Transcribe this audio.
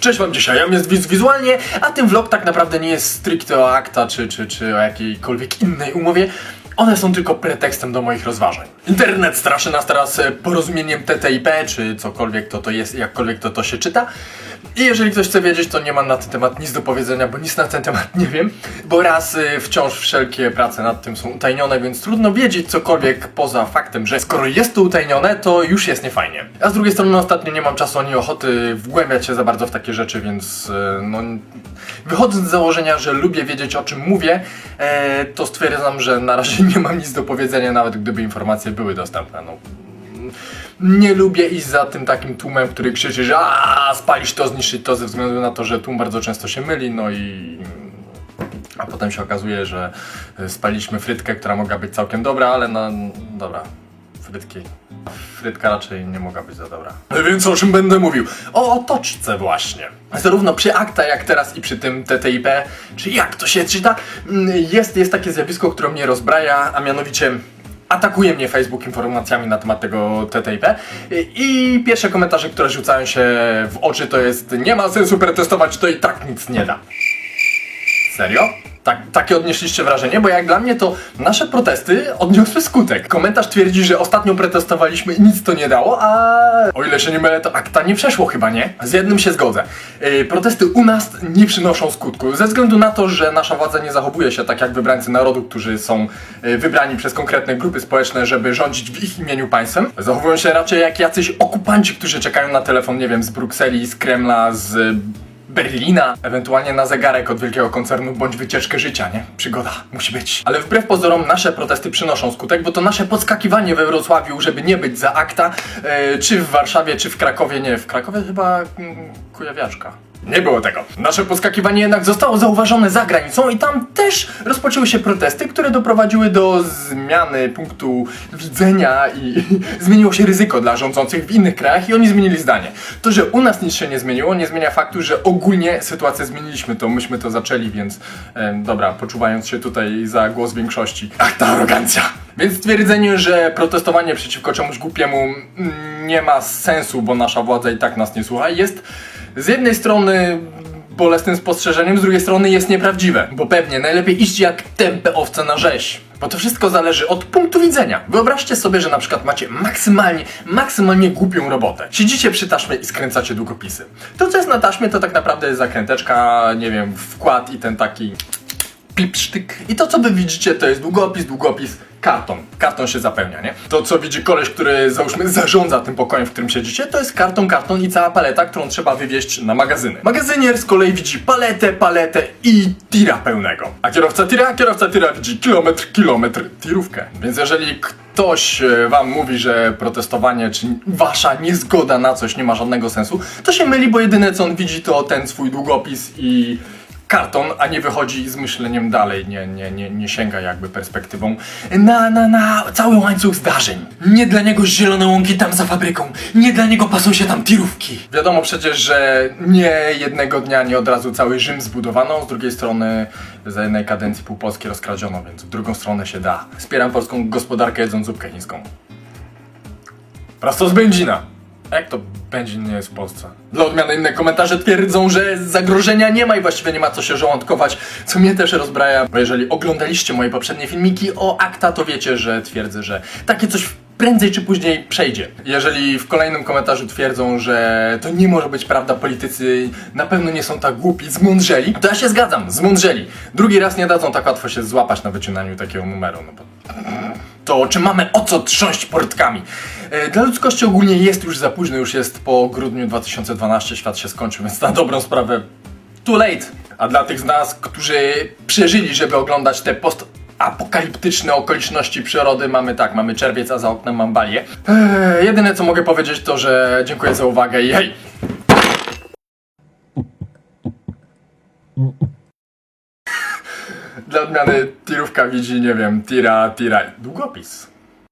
Cześć wam dzisiaj, ja jest Wiz Wizualnie, a ten vlog tak naprawdę nie jest stricte o akta czy, czy, czy o jakiejkolwiek innej umowie. One są tylko pretekstem do moich rozważań. Internet straszy nas teraz e, porozumieniem TTIP, czy cokolwiek to to jest, jakkolwiek to to się czyta. I jeżeli ktoś chce wiedzieć, to nie mam na ten temat nic do powiedzenia, bo nic na ten temat nie wiem. Bo raz y, wciąż wszelkie prace nad tym są utajnione, więc trudno wiedzieć cokolwiek poza faktem, że skoro jest to utajnione, to już jest niefajnie. A z drugiej strony ostatnio nie mam czasu ani ochoty wgłębiać się za bardzo w takie rzeczy, więc y, no... Wychodząc z założenia, że lubię wiedzieć o czym mówię, e, to stwierdzam, że na razie nie mam nic do powiedzenia, nawet gdyby informacje były dostępne. No, nie lubię iść za tym takim tłumem, który krzyczy, że a spalisz to, zniszczyć to, ze względu na to, że tłum bardzo często się myli, no i... A potem się okazuje, że y, spaliśmy frytkę, która mogła być całkiem dobra, ale no dobra, frytki. Frytka raczej nie mogła być za dobra. Więc o czym będę mówił? O otoczce właśnie. Zarówno przy akta, jak teraz i przy tym TTIP, czy jak to się czyta, mm, jest, jest takie zjawisko, które mnie rozbraja, a mianowicie atakuje mnie Facebook informacjami na temat tego TTIP i pierwsze komentarze, które rzucają się w oczy to jest nie ma sensu pretestować, to i tak nic nie da. Serio? Tak, takie odnieśliście wrażenie, bo jak dla mnie to nasze protesty odniosły skutek. Komentarz twierdzi, że ostatnio protestowaliśmy i nic to nie dało, a o ile się nie mylę, to akta nie przeszło chyba, nie? Z jednym się zgodzę. Yy, protesty u nas nie przynoszą skutku, ze względu na to, że nasza władza nie zachowuje się tak jak wybrańcy narodu, którzy są yy, wybrani przez konkretne grupy społeczne, żeby rządzić w ich imieniu państwem. Zachowują się raczej jak jacyś okupanci, którzy czekają na telefon, nie wiem, z Brukseli, z Kremla, z Berlina, ewentualnie na zegarek od wielkiego koncernu bądź wycieczkę życia, nie? Przygoda, musi być. Ale wbrew pozorom nasze protesty przynoszą skutek, bo to nasze podskakiwanie we Wrocławiu, żeby nie być za akta, e, czy w Warszawie, czy w Krakowie, nie, w Krakowie chyba mm, Kujawiaczka. Nie było tego. Nasze podskakiwanie jednak zostało zauważone za granicą i tam też rozpoczęły się protesty, które doprowadziły do zmiany punktu widzenia i zmieniło się ryzyko dla rządzących w innych krajach i oni zmienili zdanie. To, że u nas nic się nie zmieniło, nie zmienia faktu, że ogólnie sytuację zmieniliśmy, to myśmy to zaczęli, więc em, dobra, poczuwając się tutaj za głos większości. Ach, ta arogancja! Więc stwierdzenie, że protestowanie przeciwko czemuś głupiemu mm, nie ma sensu, bo nasza władza i tak nas nie słucha, jest z jednej strony bolesnym spostrzeżeniem, z drugiej strony jest nieprawdziwe. Bo pewnie najlepiej iść jak tępe owce na rzeź. Bo to wszystko zależy od punktu widzenia. Wyobraźcie sobie, że na przykład macie maksymalnie, maksymalnie głupią robotę. Siedzicie przy taśmie i skręcacie długopisy. To co jest na taśmie to tak naprawdę jest zakręteczka, nie wiem, wkład i ten taki pipsztyk. I to co wy widzicie to jest długopis, długopis, karton. Karton się zapełnia, nie? To co widzi koleś, który załóżmy zarządza tym pokojem, w którym siedzicie, to jest karton, karton i cała paleta, którą trzeba wywieźć na magazyny. Magazynier z kolei widzi paletę, paletę i tira pełnego. A kierowca tira, kierowca tira widzi kilometr, kilometr, tirówkę. Więc jeżeli ktoś e, wam mówi, że protestowanie czy wasza niezgoda na coś nie ma żadnego sensu, to się myli, bo jedyne co on widzi to ten swój długopis i karton, a nie wychodzi z myśleniem dalej, nie, nie, nie, nie sięga jakby perspektywą na, na, na cały łańcuch zdarzeń. Nie dla niego zielone łąki tam za fabryką, nie dla niego pasą się tam tirówki. Wiadomo przecież, że nie jednego dnia, nie od razu cały Rzym zbudowano, z drugiej strony za jednej kadencji pół Polski rozkradziono, więc w drugą stronę się da. Wspieram polską gospodarkę jedząc zupkę chińską. Prosto z Będzina. Jak to Będzin nie jest w Polsce? Dla odmiany inne komentarze twierdzą, że zagrożenia nie ma i właściwie nie ma co się żołądkować, co mnie też rozbraja, bo jeżeli oglądaliście moje poprzednie filmiki o akta, to wiecie, że twierdzę, że takie coś prędzej czy później przejdzie. Jeżeli w kolejnym komentarzu twierdzą, że to nie może być prawda, politycy na pewno nie są tak głupi, zmądrzeli, to ja się zgadzam, zmądrzeli. Drugi raz nie dadzą tak łatwo się złapać na wycinaniu takiego numeru, no bo to czy mamy o co trząść portkami? E, Dla ludzkości ogólnie jest już za późno, już jest po grudniu 2012, świat się skończył, więc na dobrą sprawę too late. A dla tych z nas, którzy przeżyli, żeby oglądać te post apokaliptyczne okoliczności przyrody mamy tak, mamy czerwiec, a za oknem mam balię. Eee, jedyne co mogę powiedzieć to, że dziękuję za uwagę i hej! Dla odmiany tirówka widzi, nie wiem, tira, tira, długopis.